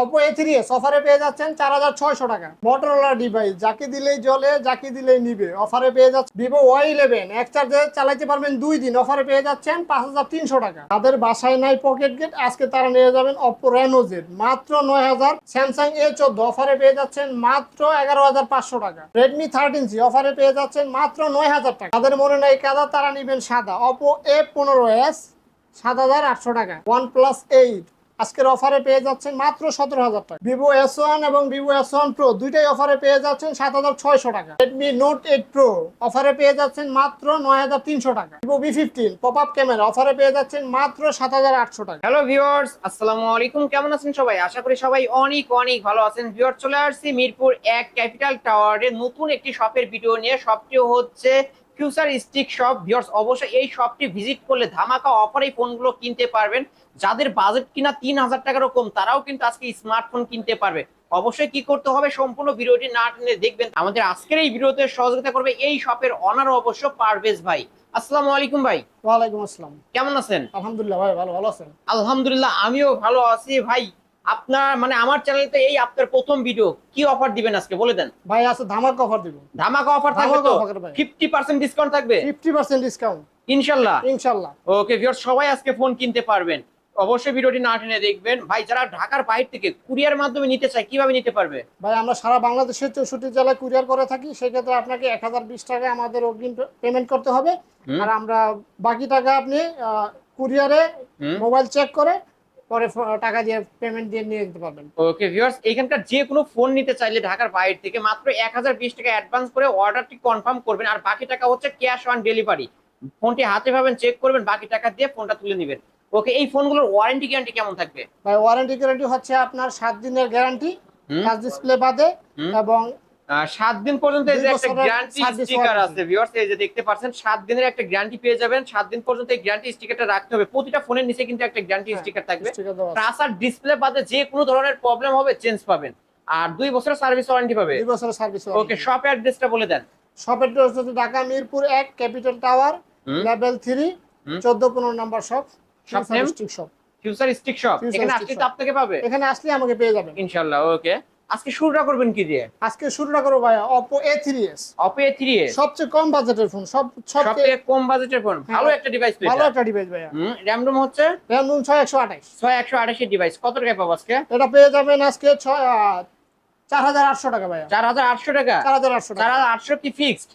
Oppo A three S অফারে পেয়ে যাচ্ছেন চার হাজার ছয়শো টাকা। মোটরোলা ডিভাইস যাকে দিলেই জ্বলে, যাকে দিলেই নিবে। অফারে পেয়ে যাচ্ছে ভিভো ওয়াই ইলেভেন এক চার্জে চালাইতে পারবেন দুই দিন। অফারে পেয়ে যাচ্ছেন পাঁচ হাজার তিনশো টাকা। তাদের বাসায় নাই পকেট গেট আজকে তারা নিয়ে যাবেন অপো রেনো জেড মাত্র নয় হাজার। স্যামসাং এ চোদ্দ অফারে পেয়ে যাচ্ছেন মাত্র এগারো হাজার পাঁচশো টাকা। রেডমি থার্টিন সি অফারে পেয়ে যাচ্ছেন মাত্র নয় হাজার টাকা। তাদের মনে নাই কাদা, তারা নিবেন সাদা। অপো এ পনেরো এস সাত হাজার আটশো টাকা। ওয়ান প্লাস এইট আজকের অফারে পেয়ে যাচ্ছেন মাত্র সতেরো হাজার টাকা। ভিভো এস ওয়ান এবং ভিভো এস ওয়ান প্রো দুইটাই অফারে পেয়ে যাচ্ছেন সাত হাজার ছয়শো টাকা। রেডমি নোট এইট প্রো অফারে পেয়ে যাচ্ছেন মাত্র নয় হাজার তিনশো টাকা। Vivo B fifteen pop up camera অফারে পেয়ে যাচ্ছেন মাত্র সাত হাজার আটশো টাকা। হ্যালো ভিউয়ার্স আসসালামু আলাইকুম। কেমন আছেন সবাই? আশা করি সবাই অনেক অনেক ভালো আছেন। ভিউয়ার চলে আসছি মিরপুর এক ক্যাপিটাল টাওয়ারে নতুন একটি শপের ভিডিও নিয়ে। শপটি হচ্ছে ফিউচার স্টিক শপ ভিউয়ার্স অবশ্যই এই শপটি ভিজিট করলে ধামাকা অফারে ফোনগুলো কিনতে পারবেন। যাদের বাজেট কিনা তিন হাজার টাকারও কম তারাও কিন্তু আজকে স্মার্টফোন কিনতে পারবে। অবশ্যই কি করতে হবে? সম্পূর্ণ ভিডিওটি না টেনে দেখবেন। আমাদের আজকের এই ভিডিওতে সহযোগিতা করবে এই শপের অনার অবশ্য পারভেজ ভাই। আসসালামু আলাইকুম ভাই। ওয়ালাইকুম আসসালাম। কেমন আছেন? আলহামদুলিল্লাহ ভাই ভালো ভালো আছেন? আলহামদুলিল্লাহ আমিও ভালো আছি ভাই। আপনার মানে আমার চ্যানেলে এই আপনার প্রথম ভিডিও কি অফার দিবেন আজকে? বলে দেন। ভাই আছে ধামাক অফার দিব। ধামাকা অফার থাকবে তো? ধামাকা offer ভাই। ফিফটি পার্সেন্ট ডিসকাউন্ট থাকবে? ফিফটি পার্সেন্ট ডিসকাউন্ট ইনশাল্লাহ। ইনশাল্লাহ। ওকে ভিউয়ার সবাই আজকে ফোন কিনতে পারবেন। অবশ্যই ভিডিওটি না টেনে দেখবেন। ভাই যারা ঢাকার বাইরে থেকে কুরিয়ার মাধ্যমে নিতে চায় কীভাবে নিতে পারবে? ভাই আমরা সারা বাংলাদেশের চৌষট্টি জেলায় কুরিয়ার করে থাকি। সেক্ষেত্রে আপনাকে এক হাজার বিশ টাকা আমাদের অগ্রিম পেমেন্ট করতে হবে। আর আমরা বাকি টাকা আপনি কুরিয়ারে মোবাইল চেক করে পরে টাকা দিয়ে পেমেন্ট দিয়ে নিয়ে যেতে পারবেন। ওকে ভিউয়ার্স এখানকার যে কোনো ফোন নিতে চাইলে ঢাকার বাইরে থেকে মাত্র এক হাজার বিশ টাকা অ্যাডভান্স করে অর্ডারটি কনফার্ম করবেন। আর বাকি টাকা হচ্ছে ক্যাশ অন ডেলিভারি ফোনটি হাতে পাবেন চেক করবেন বাকি টাকা দিয়ে ফোনটা তুলে নেবেন। ওকে এই ফোনগুলোর ওয়ারেন্টি গ্যারান্টি কেমন থাকবে? ভাই ওয়ারেন্টি গ্যারান্টি হচ্ছে আপনার সাত দিনের গ্যারান্টি টাচ ডিসপ্লে বাদে এবং আহ, সাত দিন পর্যন্ত এই যে একটা গ্যারান্টি স্টিকার আছে ভিউয়ার্স এই যে দেখতে পাচ্ছেন সাত দিনের একটা গ্যারান্টি পেয়ে যাবেন সাত দিন পর্যন্ত এই গ্যারান্টি স্টিকারটা রাখতে হবে। প্রতিটা ফোনের নিচে কিন্তু একটা গ্যারান্টি স্টিকার থাকবে। প্লাস আর ডিসপ্লে বাদে যে কোনো ধরনের প্রবলেম হবে চেঞ্জ পাবেন। আর দুই বছরের সার্ভিস ওয়ারেন্টি পাবে। দুই বছরের সার্ভিস ওকে শপ অ্যাড্রেসটা বলে দেন। শপের ড্রেস হচ্ছে ঢাকা মিরপুর এক capital tower. Level three hmm. চোদ্দ পনেরো number shop Shop shop future shop এখানে আসলে তো আপনাকে পাবে। এখানে আসলে আমাকে পেয়ে যাবেন। ইনশাআল্লাহ ওকে। আজকে শুরুটা করবেন কি দিয়ে? আজকে শুরুটা করব ভাই Oppo A three S Oppo A three S সবচেয়ে কম বাজেটের ফোন সব সব সবচেয়ে কম বাজেটের ফোন। ভালো হ্যাঁ। একটা ডিভাইস ভালো একটা ডিভাইস ভাইয়া। র্যাম রোম হচ্ছে? র্যাম রুম ছয় একশো আঠাইশ ছয় একশো আঠাশি ডিভাইস কত টাকা পাবো আজকে? এটা পেয়ে যাবেন আজকে ছয় টাকা টাকা? টাকা। কি ফিক্সড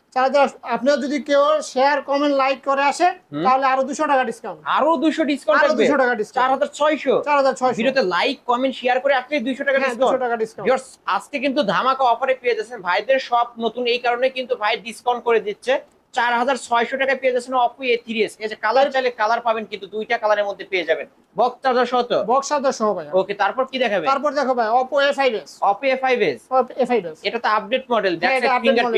যদি কেউ শেয়ার কমেন্ট লাইক করে আসে তাহলে আরও দুশো টাকা ডিসকাউন্ট আরও দুশো ডিসকাউন্ট আরও থাকবে? দুশো টাকা ডিসকাউন্ট হাজার ছয়শো? চার হাজার ছয়শো। ভিডিওতে লাইক কমেন্ট শেয়ার করে আসলে দুইশো টাকা হ্যাঁ টাকা ডিসকাউন্ট আজকে কিন্তু ধামাকা অফারে পেয়ে যাচ্ছেন। ভাইদের সব নতুন এই কারণে কিন্তু ভাই ডিসকাউন্ট করে দিচ্ছে। চার হাজার ছয়শো টাকায় পেয়ে যাচ্ছেন অপো এ থ্রি এস এই যে কালার চাইলে কালার পাবেন কিন্তু দুইটা কালারের মধ্যে পেয়ে যাবেন। বক্স চার্জার সহ তো? বক্স সহ ভাইয়া। ওকে তারপর কি দেখাবে? তারপর দেখো ভাই Oppo A five S Oppo A five S A five S এটা তো আপডেট মডেল এটা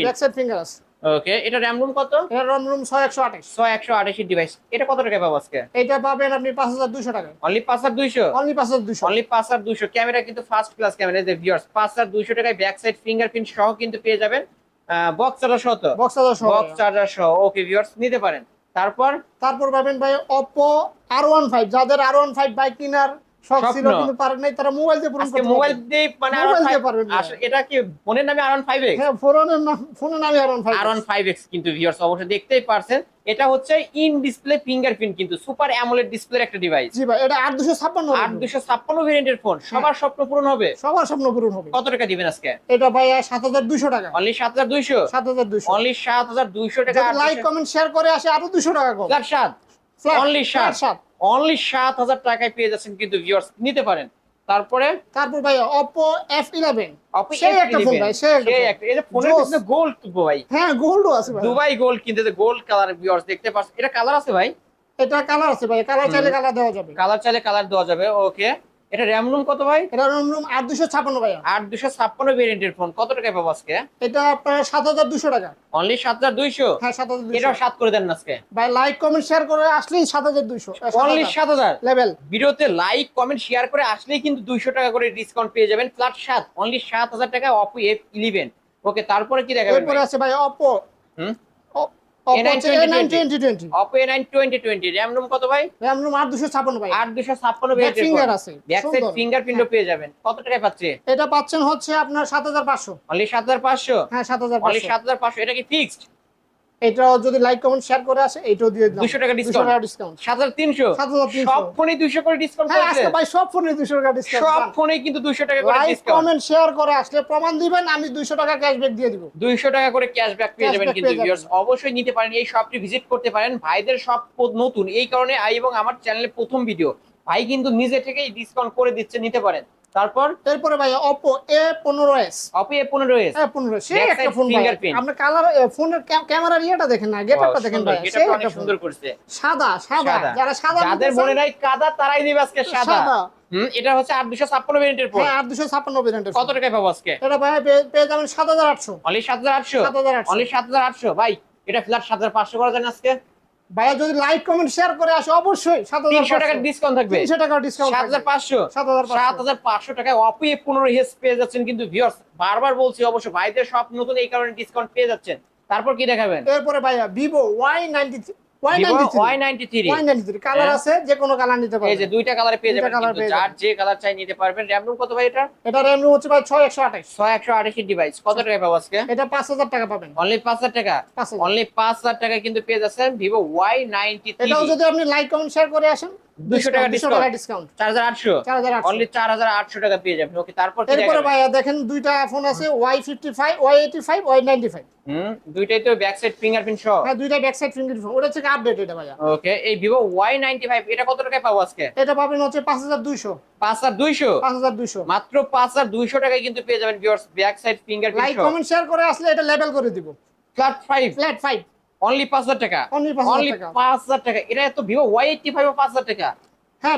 ব্যাক সাইড ফিঙ্গার আছে। ওকে এটা র্যাম রুম কত? এটা রম রুম ছয় একশো আঠাইশ ছয় একশো ডিভাইস এটা কত টাকা পাবো আজকে? এইটা পাবেন আপনি পাঁচ হাজার দুশো টাকা অনলি পাঁচ হাজার দুইশো? অনলি পাঁচ হাজার দুশো অনলি পাঁচ হাজার দুইশো। ক্যামেরা কিন্তু ফার্স্ট ক্লাস ক্যামেরা যে ভিউয়ার্স পাঁচ হাজার দুইশো টাকায় ব্যাক সাইড ফিঙ্গারপ্রিন্ট সহ কিন্তু পেয়ে যাবেন। বক্স চার্জার সহ তো বক্স হাজার সহ বক্স চার্জার সহ ওকে ভিউয়ার্স নিতে পারেন। তারপর? তারপর পাবেন ভাই অপো আর ওয়ান ফাইভ যাদের আর ওয়ান ফাইভ বাইক কেনার শখ ছিল কিন্তু পারেন নাই তারা মোবাইল দিয়ে পূরণ করতে মোবাইল দিয়ে মানে মোবাইল দিয়ে পারবেন আসলে এটা কি ফোনের নামে আর ফাইভ এক্স হ্যাঁ ফোনের নাম ফোনের কিন্তু ভিউয়ার্স অবশ্যই দেখতেই পারছেন। এটা হচ্ছে ইন ডিসপ্লে ফিঙ্গারপ্রিন্ট কিন্তু সুপার অ্যামোলেড ডিসপ্লের একটা ডিভাইস জি ভাই এটা আট দুশো ছাপ্পান্ন আট দুশো ছাপ্পান্ন ভেরিয়েন্টের ফোন সবার স্বপ্ন পূরণ হবে? সবার স্বপ্ন পূরণ হবে। কত টাকা দিবেন আজকে? এটা ভাই সাত হাজার দুশো টাকা। অনলি সাত হাজার দুইশো? সাত হাজার দুশো অনলি সাত হাজার দুইশো টাকা যদি লাইক কমেন্ট শেয়ার করে আসে আরও দুশো টাকা কম। ফ্ল্যাট সাত। Flat, Only সাত। সাত। অনলি সাত হাজার টাকায় পেয়ে যাচ্ছেন কিন্তু ভিউয়ার্স নিতে পারেন। তারপরে? তারপর ভাই অপো এফ ইলেভেন Oppo সেই F11 একটা ফোন ভাই সেই একটা সেই এই যে ফোনের পিছনে গোল্ড ভাই। হ্যাঁ গোল্ডও আছে ভাই। দুবাই গোল্ড কিনতে গোল্ড কালার ভিউয়ার্স দেখতে পাচ্ছেন এটা কালার আছে ভাই? এটা কালার আছে ভাই কালার চাইলে কালার দেওয়া যাবে। কালার চাইলে কালার দেওয়া যাবে ওকে এটা র্যাম রুম কত ভাই? এটা রুম রুম আট দুশো ছাপ্পান্ন ভাইয়া। আট দুশো ছাপ্পান্ন ভেরিয়েন্টের ফোন কত টাকায় পাবো আজকে? এটা আপনার সাত হাজার দুশো টাকা। অনলি সাত হাজার দুইশো? হ্যাঁ সাত হাজার দুশো সাত করে দেন আজকে। ভাই লাইক কমেন্ট শেয়ার করে আসলেই সাত হাজার দুইশো। অনলি সাত হাজার। লেভেল ভিডিওতে লাইক কমেন্ট শেয়ার করে আসলেই কিন্তু দুইশো টাকা করে ডিসকাউন্ট পেয়ে যাবেন। ফ্ল্যাট সাত অনলি সাত হাজার টাকা অপো এফ ইলেভেন ওকে তারপরে কি দেখাবেন এরপরে আছে ভাই অপো হুম? কত ভাই। ফিঙ্গারপ্রিন্টও পেয়ে যাবেন। কত টাকায় পাচ্ছে? এটা পাচ্ছেন হচ্ছে আপনার সাত হাজার পাঁচশো। সাত হাজার পাঁচশো? হ্যাঁ সাত হাজার সাত হাজার পাঁচশো। এটা কি ফিক্সড এটাও যদি লাইক কমেন্ট শেয়ার করে আসে এইটাও দিয়ে দিলাম 200 টাকা discount। টাকা ডিসকাউন্ট সাত হাজার তিনশো। 7,300 সব ফোনে দুইশো করে ডিসকাউন্ট হ্যাঁ আজকে ভাই সব ফোনে দুশো টাকা সব ফোনে কিন্তু দুইশো টাকা করে লাইক কমেন্ট শেয়ার করে আসলে প্রমাণ দিবেন আমি দুইশো টাকা ক্যাশব্যাক দিয়ে দিব। দুইশো টাকা করে ক্যাশব্যাক পেয়ে যাবেন কিন্তু যাবেন। অবশ্যই নিতে পারেন এই শপটি ভিজিট করতে পারেন। ভাইদের সব নতুন। এই কারণে আই এবং আমার চ্যানেলে প্রথম ভিডিও ভাই কিন্তু নিজে থেকেই ডিসকাউন্ট করে দিচ্ছে নিতে পারেন। তারপর? এরপরে ভাই অপো এ পনেরো এস অপো এ পনেরো এস হ্যাঁ পনেরো সে একটা ফোন ভাই আপনি কালার ফোনের ক্যামেরার ইয়েটা দেখেন না গেটআপটা দেখেন ভাই সেই একটা সুন্দর করছে। সাদা সাদা। যারা সাদা যাদের মনে নাই কাদা তারাই নেবে আজকে সাদা। এটা হচ্ছে আট দুশো ছাপ্পান্ন ভেরিয়েন্টের ফোন হ্যাঁ আট দুশো ছাপ্পান্ন ভেরিয়েন্টের কত টাকায় পাবো আজকে? এটা ভাই পেয়ে- পেয়ে যাবেন সাত হাজার আটশো। অনলি সাত হাজার আটশো? সাত হাজার আটশো। অনলি সাত হাজার আটশো? ভাই এটা ফ্ল্যাট সাত হাজার পাঁচশো করা যায় আজকে? ভাইয়া যদি লাইক কমেন্ট শেয়ার করে আসে অবশ্যই সাত 7500 টাকার ডিসকাউন্ট থাকবে। 300 টাকা ডিসকাউন্ট 7500 7500 টাকায় অপি 15 হেস পেয়ে যাচ্ছেন কিন্তু ভিউয়ার্স বারবার বলছি অবশ্যই ভাইদের সব নতুন এই কারণে ডিসকাউন্ট পেয়ে যাচ্ছেন। তারপর কি দেখাবেন? এরপরে ভাইয়া ভিভো Y93 কালার হ্যাঁ। আছে যে কোনো কালার নিতে এই যে দুইটা কালারে পেয়ে যাবেন colour কিন্তু পেয়ে যার যে কালার চাই নিতে পারবেন। র্যাম রুম কত ভাই এটা? এটা র্যাম রুম হচ্ছে ভাই ছয় একশো আঠাশ। ছয় একশো আঠাশি ডিভাইস কত টাকা পাবো আজকে? এটা পাঁচ হাজার টাকা পাবেন। অনলি পাঁচ হাজার টাকা? পাঁচ হাজার। অনলি পাঁচ হাজার টাকা কিন্তু পেয়ে যাচ্ছেন নাইনটি থ্রি এটাও যদি আপনি লাইক কমেন্ট শেয়ার করে আসেন। 200 টাকা ডিসকাউন্ট চার হাজার আটশো? চার হাজার আটশো। অনলি চার হাজার আটশো টাকা পেয়ে যাবেন। ওকে তারপর এরপরে ভাইয়া দেখেন দুইটা ফোন আছে Y fifty five Y eighty five Y ninety five hmm দুইটাই তো ব্যাক সাইড ফিঙ্গারপ্রিন্ট সহ। হ্যাঁ দুইটা ব্যাক সাইড ওটা থেকে আপডেট এটা ভাইয়া। ওকে এই এটা কত টাকায় পাবো আজকে? এটা পাবেন হচ্ছে পাঁচ হাজার দুইশো। পাঁচ হাজার দুইশো? পাঁচ হাজার দুইশো। মাত্র পাঁচ হাজার দুইশো টাকায় কিন্তু পেয়ে যাবেন ভিউয়ার্স ব্যাক সাইড ফিঙ্গারপ্রিন্ট সহ। কমেন্ট শেয়ার করে আসলে এটা লেভেল করে দিব। Flat five flat five only পাঁচ হাজার টাকা। অনলি 5,000 অনলি টাকা। এটা তো ভিভো ওয়াই এইটটি ফাইভ পাঁচ হাজার টাকা। হ্যাঁ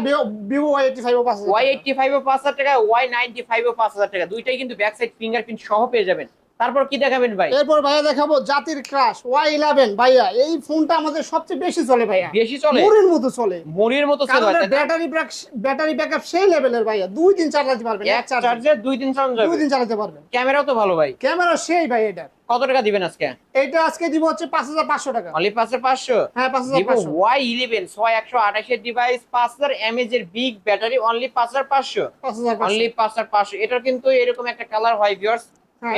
ভিভো ওয়াই এইটি ফাইভ পাঁচ হাজার ওয়াই টাকা। এইটটি ফাইভ পাঁচ হাজার টাকা ওয়াই নাইনটি ফাইভ পাঁচ হাজার টাকা। দুইটাই কিন্তু ব্যাক সাইড ফিঙ্গারপ্রিন্ট সহ পেয়ে যাবেন। তারপর কি দেখাবেন ভাই? এরপর ভাইয়া দেখাবো জাতির ক্রাশ ওয়াই ইলেভেন ভাইয়া। এই ফোনটা আমাদের সবচেয়ে বেশি চলে ভাইয়া। বেশি চলে? মুড়ির মতো চলে। মরির মতো চলে এর ব্যাটারি ব্যাক ব্যাটারি ব্যাকআপ সেই লেভেলের ভাইয়া। দুই দিন চালাতে পারবেন এক চার্জে দুই দিন চালানো দুই দিন চালাতে পারবেন ক্যামেরাও তো ভালো ভাই। ক্যামেরা সেই ভাই এটা। কত টাকা দিবেন আজকে? এইটা আজকে দিব হচ্ছে পাঁচ হাজার পাঁচশো টাকা। অনলি পাঁচ হাজার পাঁচশো? হ্যাঁ পাঁচ হাজার ভিভো পাঁচশো ওয়াই ইলেভেন ছয় একশো আঠাশের ডিভাইস পাঁচ হাজার এমএজ এর বিগ ব্যাটারি অনলি পাঁচ হাজার পাঁচশো। পাঁচ হাজার পাঁচশো। অনলি পাঁচ হাজার পাঁচশো। এটার কিন্তু এরকম একটা কালার হয় ভিউয়ার্স হ্যাঁ,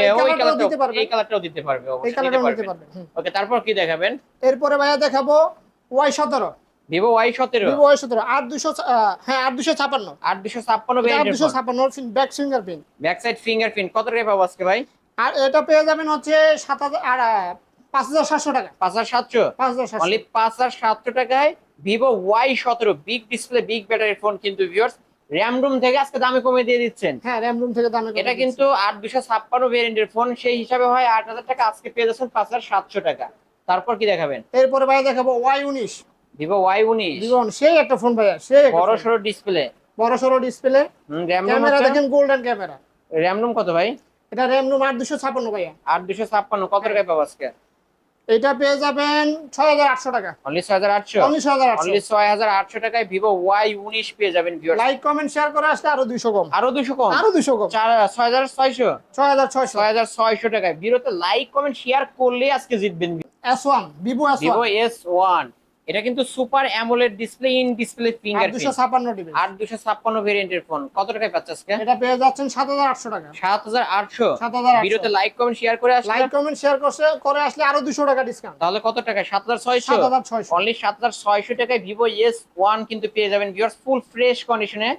তারপর কি দেখাবেন? এরপরে ভাইয়া দেখাবো ওয়াই সতেরো। ভিভো ওয়াই সতেরো। ভিভো ওয়াই সতেরো আট দুশো হ্যাঁ আট দুশো ছাপান্ন। আট দুশো আট দুশো ছাপান্ন back fingerprint back side fingerprint কত টাকা পাবো আজকে ভাই? আর এটা পেয়ে যাবেন হচ্ছে সাত হাজার পাঁচ হাজার সাতশো টাকা। পাঁচ হাজার সাতশো? পাঁচ হাজার পাঁচ হাজার সাতশো টাকায় ভিভো ওয়াই সতেরো big display big battery phone কিন্তু ভিউয়ার্স র্যাম রুম থেকে আজকে দামে কমে দিয়ে দিচ্ছেন। হ্যাঁ র্যাম রুম থেকে দামে এটা কিন্তু আট দুশো ছাপ্পান্ন ভেরিয়েন্টের ফোন সেই হিসাবে হয় আট হাজার টাকা আজকে পেয়ে যাচ্ছেন পাঁচ হাজার সাতশো টাকা। তারপর কি দেখাবেন? এরপরে ভাই দেখাবো ওয়াই উনিশ। ভিভো ওয়াই উনিশ। জীবন সেই একটা ফোন ভাইয়া সেই বড়। সড়ো ডিসপ্লে বড় সড়ো ডিসপ্লে র্যাম রুম ক্যামেরা দেখেন গোল্ডেন ক্যামেরা র্যাম রুম কত ভাই? এটা র্যাম রুম আট দুশো ছাপান্ন ভাইয়া। আট দুশো ছাপ্পান্ন কত টাকায় পাবো আজকে? এটা পেয়ে যাবেন ছয় হাজার আটশো টাকা। অনলি ছয় হাজার আটশো? উনিশ হাজার আটশো। অনলি ছয় হাজার আটশো টাকায় ভিভো ওয়াই উনিশ পেয়ে যাবেন ভিউয়ার্স লাইক কমেন্ট শেয়ার করে আসলে আরও দুইশো কম। আরও 200 কম? আরও দুইশো কম। চার ছয় হাজার ছয়শো? ছয় হাজার ছয়শো। ছয় হাজার ছয়শো টাকায়। ভিডিওতে লাইক কমেন্ট শেয়ার করলে আজকে জিতবেন। S one Vivo S Vivo one S one এটা কিন্তু super AMOLED display in display fingerprint. ছাপান্ন ডিবি। আট দুশো ছাপ্পান্ন ভেরিয়েন্টের ফোন কত টাকায় পাচ্ছে আজকে? এটা পেয়ে যাচ্ছেন সাত হাজার আটশো টাকা। সাত হাজার আটশো। সাত হাজার ভিডিওতে লাইক কমেন্ট শেয়ার করে আসলে লাইক কমেন্ট শেয়ার করছে করে আসলে আরও দুশো টাকা ডিসকাউন্ট তাহলে কত টাকা সাত হাজার ছয়শো? সাত হাজার ছয়শো। অনলি সাত হাজার ছয়শো টাকায় ভিভো এস ওয়ান কিন্তু পেয়ে যাবেন ভিউয়ার্স ফুল ফ্রেশ কন্ডিশনে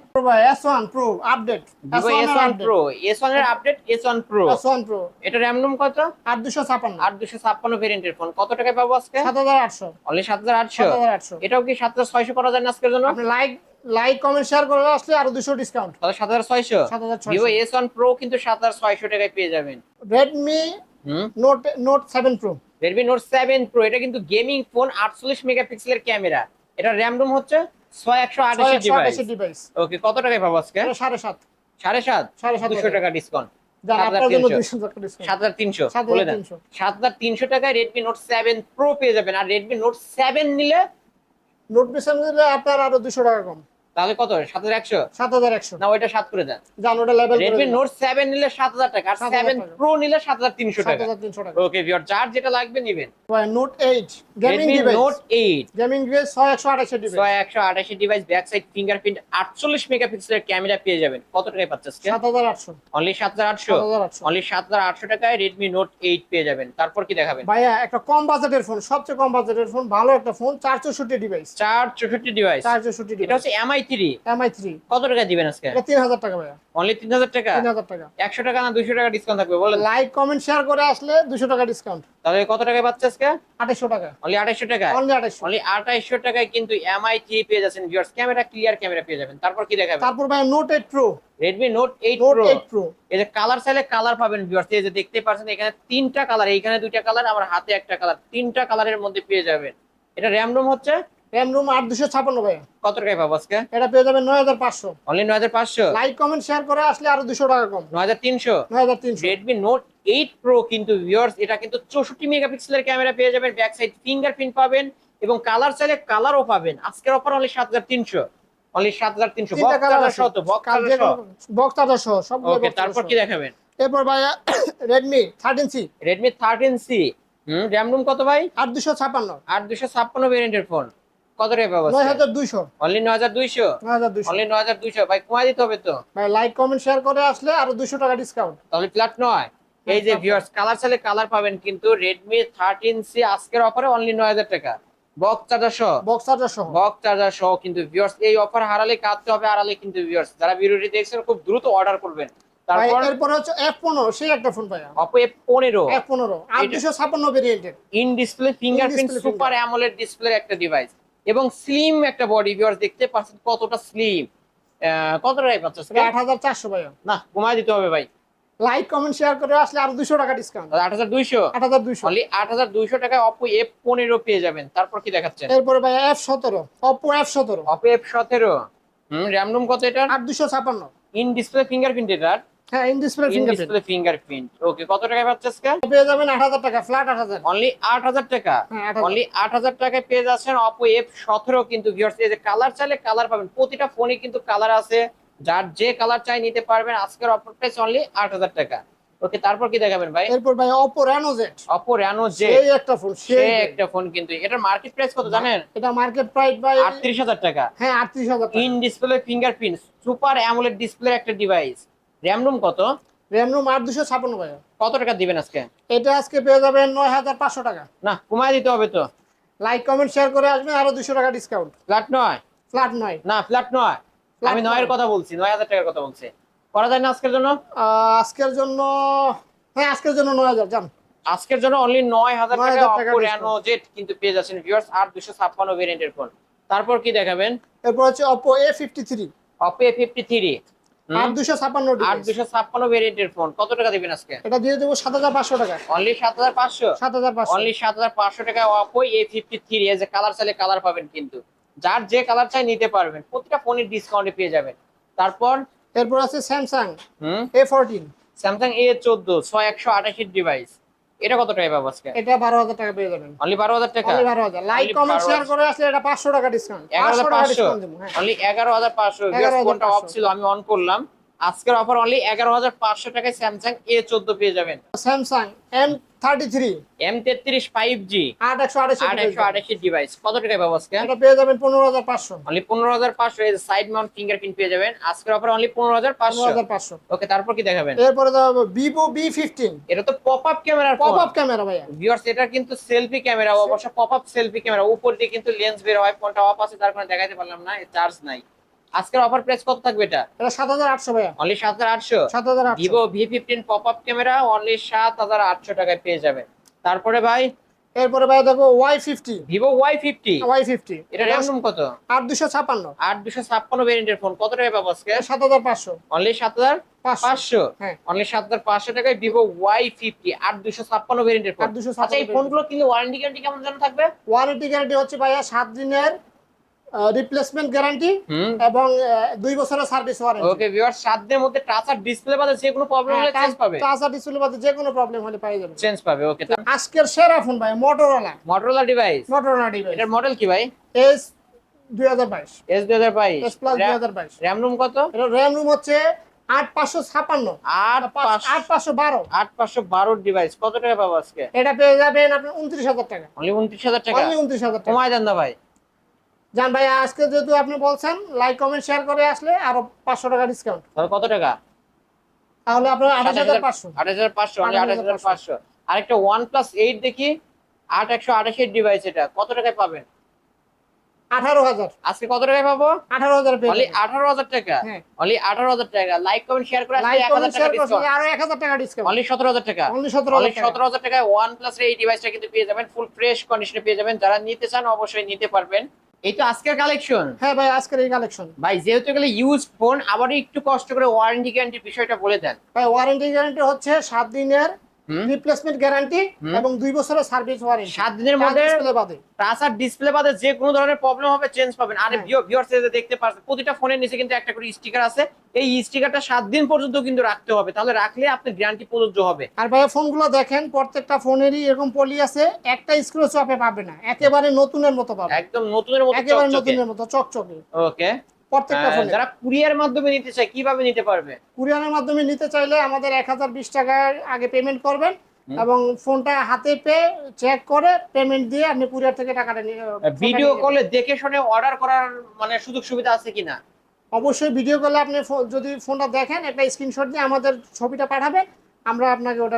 S one pro update one pro S ওয়ানের update S one pro S one pro এটা র্যাম রুম কত? আট দুশো ছাপান্ন আট দুশো ছাপ্পান্ন ভেরিয়েন্টের ফোন কত টাকায় পাবো আজকে? সাত হাজার আটশো। অনলি সাত হাজার আটশো। আটশো আটশো? এটাও কি সাত হাজার ছয়শো করা যায় না আজকের জন্য? লাইক লাইক কমেন্ট শেয়ার করে আসলে আরও দুশো ডিসকাউন্ট তাহলে সাত হাজার ছয়শো? সাত হাজার ছয়শো। এস ওয়ান প্রো কিন্তু সাত হাজার ছয়শো টাকায় পেয়ে যাবেন। হুম? Note note seven pro Redmi note seven pro এটা কিন্তু গেমিং ফোন আটচল্লিশ মেগাপিক্সেলের ক্যামেরা এটা র্যাম রুম হচ্ছে ছয় একশো আঠাশি ডিভাইস ওকে কত টাকায় পাবো আজকে? সাড়ে সাত। সাড়ে সাত? সাড়ে সাত দুশো টাকা। ডিসকাউন্ট টাকায় রেডমি নোট সেভেন প্রো পেয়ে যাবেন। আর রেডমি নোট সেভেন নিলে নোট বেসন নিলে আপনার আরও দুশো টাকা কম। তাহলে কত সাত হাজার একশো সাত হাজার একশো না ওইটা সাত করে দেন জান ওটা লেভেল রেডমি নোট সেভেন নিলে সাত হাজার টাকা আর সেভেন প্রো নিলে সাত হাজার তিনশো সাত টাকা ওকে ভিওর যার যেটা লাগবে নিবেন note eight gaming device note eight gaming device ছয় একশো আঠাশের ডিভাইস ছয় একশো আঠাশি ডিভাইস ব্যাক সাইড ফিঙ্গারপ্রিন্ট আটচল্লিশ মেগাপিক্সেলের ক্যামেরা পেয়ে যাবেন কত টাকায় পাচ্ছে সাত হাজার আটশো অনলি সাত হাজার আটশো অনলি সাত হাজার আটশো টাকায় রেডমি নোট এইট পেয়ে যাবেন তারপর কি দেখাবেন ভাইয়া একটা কম বাজেটের ফোন সবচেয়ে কম বাজেটের ফোন ভালো একটা ফোন চার চৌষট্টি ডিভাইস চার চৌষট্টি ডিভাইস চার চৌষট্টি এটা ডিভাইস হচ্ছে এমআই থ্রি এমআই থ্রি কত টাকা দিবেন আজকে? তিন হাজার টাকা ভাইয়া। অনলি তিন হাজার টাকা? তিন হাজার টাকা। একশো টাকা না দুইশো টাকা ডিসকাউন্ট থাকবে বলেন। লাইক কমেন্ট শেয়ার করে আসলে দুশো টাকা ডিসকাউন্ট তাহলে কত টাকায় পাচ্ছে আজকে? আঠাশশো টাকা। অনলি আঠাইশো টাকা? অনলি আঠাশশো অনলি আঠাইশো টাকায় কিন্তু এমআই থ্রি পেয়ে যাচ্ছেন ভিউয়ার্স ক্যামেরা ক্লিয়ার ক্যামেরা পেয়ে যাবেন। তারপর কি দেখাবেন? তারপর ভাইয়া note eight pro Redmi note eight note pro pro এই যে কালার চাইলে কালার পাবেন ভিউয়ার্স এই যে দেখতে পাচ্ছেন এখানে তিনটা কালার এইখানে দুইটা কালার আমার হাতে একটা কালার তিনটা কালারের মধ্যে পেয়ে যাবেন। এটা র্যাম রোম হচ্ছে? র্যাম রুম আট দুশো ছাপান্ন ভাইয়া কত টাকায় পাবো আজকে? এটা পেয়ে যাবেন নয় হাজার পাঁচশো। অনলি নয় হাজার পাঁচশো? লাইক কমেন্ট শেয়ার করে আসলে আরও দুশো টাকা কম। নয় হাজার তিনশো? নয় হাজার তিনশো। রেডমি নোট এইট প্রো কিন্তু ভিউয়ার্স এটা কিন্তু চৌষট্টি মেগাপিক্সেলের ক্যামেরা পেয়ে যাবেন। ব্যাক সাইড ফিঙ্গারপ্রিন্ট পাবেন এবং কালার চাইলে কালারও পাবেন। আজকের অফার অনলি সাত হাজার তিনশো। অনলি সাত হাজার তিনশো। বক্স চার্জার সহ সবগুলো তারপর কি দেখাবেন? এরপর ভাইয়া Redmi thirteen C Redmi thirteen C hmm RAM ROM কত ভাই? আট দুশো ছাপান্ন আট দুশো ছাপ্পান্ন ভেরিয়েন্টের ফোন কত টাকা পাবো হাজার দুইশো। অনলি নয় হাজার দুইশো? নয় হাজার দুইশো। অনলি নয় হাজার দুইশো। ভাই কমাই দিতে হবে তো? ভাই লাইক কমেন্ট শেয়ার করে আসলে আরও দুশো টাকা ডিসকাউন্ট তাহলে ফ্ল্যাট নয়। এই যে ভিউয়ার্স কালার চাইলে কালার পাবেন কিন্তু থার্টিন সি আজকের অফারে অনলি নয় হাজার টাকা। বক্স চার্জার সহ। বক্স চার্জার সহ। বক্স চার্জার সহ কিন্তু ভিউয়ার্স এই অফার হারালে কাটতে হবে হারালে কিন্তু ভিউয়ার্স যারা ভিডিওটি দেখছেন খুব দ্রুত অর্ডার করবেন। ভাই তারপর এরপরে হচ্ছে এফ পনেরো সেই একটা ফোন ভাইয়া। ভেরিয়েন্টের in display fingerprint super AMOLED display একটা ডিভাইস এবং স্লিম একটা বডি ভিউয়ার্স দেখতে পাচ্ছেন কতটা স্লিম কত টাকায় পাচ্ছেন এটা আট হাজার চারশো ভাইয়া। না কমায় দিতে হবে ভাই। লাইক কমেন্ট শেয়ার করে আসলে আরও দুশো টাকা ডিসকাউন্ট আট হাজার দুইশো? আট হাজার দুইশো। অনলি আট হাজার দুইশো টাকায় অপো এফ পনেরো পেয়ে যাবেন। তারপর কি দেখাচ্ছেন? এরপরে ভাইয়া এফ সতেরো। অপো এফ সতেরো। অপো এফ সতেরো। হম র্যাম রুম কত এটা আট দুশো ছাপান্ন। ইন ডিসপ্লে ফিঙ্গারপ্রিন্ট এটার? হ্যাঁ in display fingerprint fingerprint okay কত টাকায় পাচ্ছে আজকে? পেয়ে যাবেন আট হাজার টাকা ফ্ল্যাট আট হাজার। অনলি আট হাজার টাকা? হ্যাঁ, 8,000 অনলি আট হাজার টাকায় পেয়ে যাচ্ছেন অপো এফ সতেরো কিন্তু ভিউয়ার্স এই যে কালার চাইলে কালার পাবেন। প্রতিটা ফোনে কিন্তু কালার আছে। যার যে কালার চাই নিতে পারবেন আজকের অফার প্রাইস অনলি আট হাজার টাকা। ওকে তারপর কি দেখাবেন ভাই? এরপর ভাই অপো অপো রেনো জে সেই একটা ফোন সেই একটা। ফোন কিন্তু। এটার মার্কেট প্রাইস কত জানেন? এটা মার্কেট প্রাইস ভাই আটত্রিশ হাজার টাকা। হ্যাঁ আটত্রিশ হাজার টাকা। In display fingerprint super AMOLED display একটা ডিভাইস র্যাম রুম কত? র্যাম রুম আট দুশো ছাপান্ন ভাইয়া কত টাকা দিবেন আজকে? এটা আজকে পেয়ে যাবেন নয় হাজার পাঁচশো টাকা। না কমায় দিতে হবে তো। লাইক কমেন্ট শেয়ার করে আসবেন আরও দুশো টাকা ডিসকাউন্ট ফ্ল্যাট নয়? ফ্ল্যাট নয়। না ফ্ল্যাট নয়। আমি নয়ের নয়। কথা বলছি নয় হাজার টাকার কথা বলছি। করা যায় না আজকের জন্য? আজকের জন্য হ্যাঁ আজকের জন্য নয় হাজার যান। আজকের জন্য অনলি নয় হাজার 9,000 টাকা অপো। রেনো জেড কিন্তু পেয়ে যাচ্ছেন ভিউয়ার্স আর দুশো ছাপ্পান্ন ভেরিয়েন্টের ফোন তারপর কি দেখাবেন? এরপর হচ্ছে Oppo A fifty three Oppo A fifty three আট দুশো ছাপান্ন আর দুশো ছাপ্পান্ন ভেরিয়েন্টের ফোন কত টাকা দিবেন আজকে? এটা দিয়ে দেবো সাত হাজার পাঁচশো টাকা। অনলি সাত হাজার পাঁচশো? সাত হাজার পাঁচশো। অনলি সাত হাজার পাঁচশো টাকা এ ফিফটি থ্রি যে কালার চাইলে কালার পাবেন কিন্তু। যার যে কালার চাই নিতে পারবেন। প্রতিটা ফোনের ডিসকাউন্টে পেয়ে যাবেন। তারপর? এরপর আছে Samsung A fourteen Samsung A চোদ্দ ছয় একশো আঠাশির ডিভাইস এটা কত টাকা পাবো আজকে? এটা বারো হাজার টাকা পেয়ে যাবেন অনলি বারো হাজার টাকা? অনলি বারো হাজার। লাইক Only কমেন্ট শেয়ার করে আসলে এটা পাঁচশো টাকা ডিসকাউন্ট এগারো পাঁচশো হাজার টাকা পাঁচশো। ডিসকাউন্ট দেবো হ্যাঁ। অনলি এগারো হাজার পাঁচশো। 11,500 ফোনটা অফ ছিল আমি অন করলাম। আজকের অফার অনলি এগারো হাজার পাঁচশো টাকায় স্যামসাং এ চোদ্দ পেয়ে যাবেন। Samsung M thirty three M তেত্রিশ ফাইভ জি আট একশো আঠাশি ডিভাইস কত টাকায় পাবো আজকে? এটা পেয়ে যাবেন পনেরো হাজার পাঁচশো। অনলি পনেরো হাজার পাঁচশো সাইড মাউন্ট ফিঙ্গারপ্রিন্ট পেয়ে যাবেন। আজকের অফার অনলি পনেরো হাজার পাঁচশো। হাজার পাঁচশো। ওকে তারপর কি দেখাবেন? এরপরে ভিভো বি ফিফটিন এটা তো pop up camera pop up camera ভাইয়া। ভিউয়ার্স এটা কিন্তু সেলফি ক্যামেরা অবশ্য পপ আপ সেলফি ক্যামেরা উপর দিয়ে কিন্তু লেন্স বের হয় ফোনটা অফ আছে তার কারণে দেখাতে পারলাম না চার্জ নাই। আজকের অফার প্রাইস কত থাকবে এটা? এটা সাত হাজার আটশো ভাইয়া। অনলি সাত হাজার আটশো? সাত হাজার আটশো। Vivo V fifteen pop up camera only সাত হাজার আটশো টাকায় পেয়ে যাবে। তারপরে ভাই? এরপরে ভাই দেখো Y fifty Vivo Y fifty Y fifty এটা র্যাম রুম কত? আট দুশো ছাপান্ন আট দুশো ছাপ্পান্ন ভেরিয়েন্টের ফোন কত টাকায় পাবো আজকে? সাত হাজার পাঁচশো। অনলি সাত হাজার পাঁচশো? পাঁচশো হ্যাঁ। অনলি সাত হাজার পাঁচশো টাকায় ভিভো ওয়াই ফিফটি আট দুশো ছাপ্পান্ন ভেরিয়েন্টের ফোন 8256 আচ্ছা এই ফোনগুলো কিন্তু ওয়ারেন্টি গ্যারান্টি কেমন যেন থাকবে? ওয়ারেন্টি গ্যারান্টি হচ্ছে ভাইয়া সাত দিনের রিপ্লেসমেন্ট গ্যারান্টি এবং দুই বছরের সার্ভিস ওয়ারেন্টি ওকে ভিউয়ার সাত দিনের মধ্যে টাচ আর ডিসপ্লে বাদে যে কোনো প্রবলেম হলে চেঞ্জ পাবে। টাচা ডিসপ্লে বাদে যে কোনো প্রবলেম হলে পাই যাবে। চেঞ্জ পাবে ওকে আজকের সেরা ফোন ভাই Motorola Motorola device Motorola device এটার মডেল কি ভাই? এস দুই হাজার বাইশ। এস দুই হাজার বাইশ। এস প্লাস দুই হাজার বাইশ। র্যাম রুম কত? এটা র্যাম রুম হচ্ছে আট পাঁচশো ছাপান্ন। আট পাঁচশো বারো। আট পাঁচশো বারোর ডিভাইস কত টাকা পাবো আজকে? এটা পেয়ে যাবেন আপনি উনত্রিশ হাজার টাকা। উনত্রিশ হাজার টাকা? উনত্রিশ হাজার টাকা। কমায় দেন না ভাই। জান ভাই আজকে যেহেতু আপনি বলছেন লাইক কমেন্ট শেয়ার করে আসলে আরও পাঁচশো টাকা ডিসকাউন্ট তাহলে কত টাকা? তাহলে আপনার আঠাশ হাজার পাঁচশো। আঠাশ হাজার পাঁচশো আঠাশ হাজার 28,500 পাঁচশো। আরেকটা ওয়ান প্লাস এইট দেখি আট একশো আঠাশের ডিভাইস এটা। কত টাকায় পাবেন? আঠারো হাজার। আজকে কত টাকায় পাবো? আঠারো হাজার অনলি আঠারো হাজার টাকা? হ্যাঁ। অনলি আঠারো হাজার টাকা। লাইক কমেন্ট শেয়ার করে লাইক কমেন্ট শেয়ার ডিসকাউন্ট আরও এক হাজার টাকা ডিসকাউন্ট অনলি সতেরো হাজার টাকা। অনলি সতেরো অনলি সতেরো হাজার টাকায় ওয়ান প্লাস এই ডিভাইসটা কিন্তু পেয়ে যাবেন। ফুল ফ্রেশ কন্ডিশনে পেয়ে যাবেন। যারা নিতে চান অবশ্যই নিতে পারবেন। এই তো আজকের কালেকশন হ্যাঁ ভাই আজকের এই কালেকশন ভাই যেহেতু গেলে ইউজ ফোন আবার একটু কষ্ট করে ওয়ারেন্টি গ্যারান্টির বিষয়টা বলে দেন ভাই ওয়ারেন্টি গ্যারান্টি হচ্ছে সাত দিনের। রিপ্লেসমেন্ট গ্যারান্টি এবং দুই বছরের সার্ভিস ওয়ারেন্টি সাত দিনের মধ্যে টাচ আর ডিসপ্লে বাদে যে কোনো ধরনের প্রবলেম হবে চেঞ্জ পাবেন। আর। ভিউয়ার্স দেখতে পাচ্ছেন প্রতিটা ফোনের নিচে কিন্তু একটা করে স্টিকার আছে। এই স্টিকারটা সাত দিন পর্যন্ত কিন্তু রাখতে হবে। তাহলে রাখলে আপনার গ্যারান্টি প্রযোজ্য হবে। আর ভাই ফোনগুলো দেখেন প্রত্যেকটা ফোনেরই এরকম পলি আছে। একটা স্ক্রু চাপে পাবে না। একেবারে নতুনের মতো পাবে। একদম নতুনের মতো একেবারে নতুনের মতো চকচকে। ওকে প্রত্যেকটা ফোনে যারা কুরিয়ার মাধ্যমে নিতে চায় কীভাবে নিতে পারবে? কুরিয়ারের মাধ্যমে নিতে চাইলে আমাদের এক হাজার বিশ টাকার আগে পেমেন্ট করবেন এবং ফোনটা হাতে পেয়ে চেক করে পেমেন্ট দিয়ে আপনি কুরিয়ার থেকে টাকাটা ভিডিও কলে দেখে শুনে অর্ডার করার মানে সুযোগ সুবিধা আছে কিনা? অবশ্যই ভিডিও কলে আপনি যদি ফোনটা দেখেন একটা স্ক্রিনশট দিয়ে আমাদের ছবিটা পাঠাবেন আমরা আপনাকে ওটা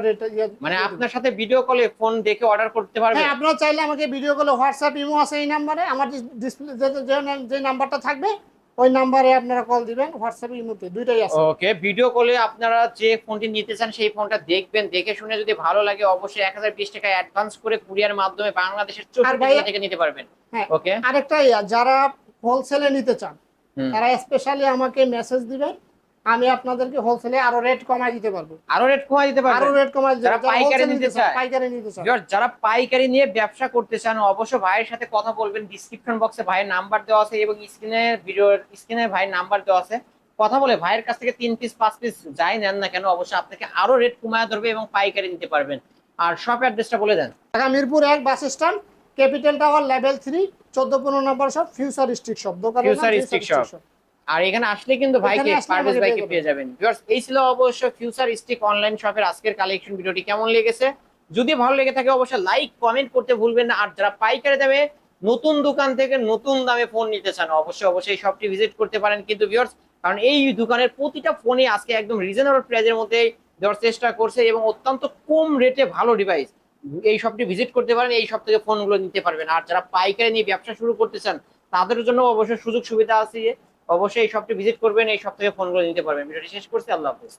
মানে আপনার সাথে ভিডিও কলে ফোন দেখে অর্ডার করতে পারবে? হ্যাঁ আপনারা চাইলে আমাকে ভিডিও কলে হোয়াটসঅ্যাপ ইমো আছে এই নাম্বারে আমার ডিসপ্লে যে নাম্বারটা থাকবে ওই নাম্বারে আপনারা কল দিবেন হোয়াটসঅ্যাপ ইমোতে দুইটাই আছে। ওকে ভিডিও কলে আপনারা যে ফোনটি নিতে চান সেই ফোনটা দেখবেন। দেখে শুনে যদি ভালো লাগে অবশ্যই এক হাজার বিশ টাকা অ্যাডভান্স করে কুরিয়ার মাধ্যমে বাংলাদেশের চৌষট্টি ভাই- জেলা থেকে নিতে পারবেন। হ্যাঁ। ওকে আরেকটা ইয়া, যারা হোলসেলে নিতে চান তারা স্পেশালি আমাকে মেসেজ দিবেন আমি আপনাদেরকে হোলসেলে আরও রেট কমাই দিতে পারব। আরও রেট কমাই দিতে পারব আরও রেট কমাই দিতে পারব। পাইকারি নিতে চায়। পাইকারি নিতে চান। Viewers, যারা পাইকারি নিয়ে ব্যবসা করতে চান অবশ্য ভাইয়ের সাথে কথা বলবেন। ডিসক্রিপশন বক্সে ভাইয়ের নাম্বার দেওয়া আছে এবং স্ক্রিনে ভিডিওর স্ক্রিনে ভাইয়ের নাম্বার দেওয়া আছে। কথা বলে ভাইয়ের কাছ থেকে তিন পিস পাঁচ পিস যাই নেন না কেন অবশ্যই আপনাকে আরও রেট কমায় ধরবে এবং পাইকারি নিতে পারবেন। আর শপ অ্যাড্রেসটা বলে দেন। ঢাকা মিরপুর এক bus stand capital tower level three চোদ্দ পনেরো নম্বর সব ফিউচার স্ট্রিক শপ দোকানের নাম Future আর এখানে আসলে কিন্তু ভাইকে পারভেজ ভাইকে পেয়ে যাবেন। Viewers, এই ছিল অবশ্য ফিউচার স্টিক অনলাইন শপের আজকের কালেকশন ভিডিওটি। কেমন লেগেছে? যদি ভালো লেগে থাকে অবশ্যই লাইক কমেন্ট করতে ভুলবেন না। আর যারা পাইকারি দামে নতুন দোকান থেকে নতুন দামে ফোন নিতে চান অবশ্যই অবশ্যই শপটি ভিজিট করতে পারেন। কিন্তু ভিউয়ার্স কারণ এই দোকানের প্রতিটা ফোনে আজকে একদম রিজনেবল প্রাইজের মধ্যে দেওয়ার চেষ্টা করছে এবং অত্যন্ত কম রেটে ভালো ডিভাইস এই শপটি ভিজিট করতে পারেন এই শপ থেকে ফোনগুলো নিতে পারবেন। আর যারা পাইকারি নিয়ে ব্যবসা শুরু করতে চান তাদের জন্য অবশ্যই সুযোগ সুবিধা আছে। অবশ্যই এই শপটি ভিজিট করবেন, এই শপ থেকে ফোনগুলো নিতে পারবেন। ভিডিওটি শেষ করছি, আল্লাহ হাফিজ।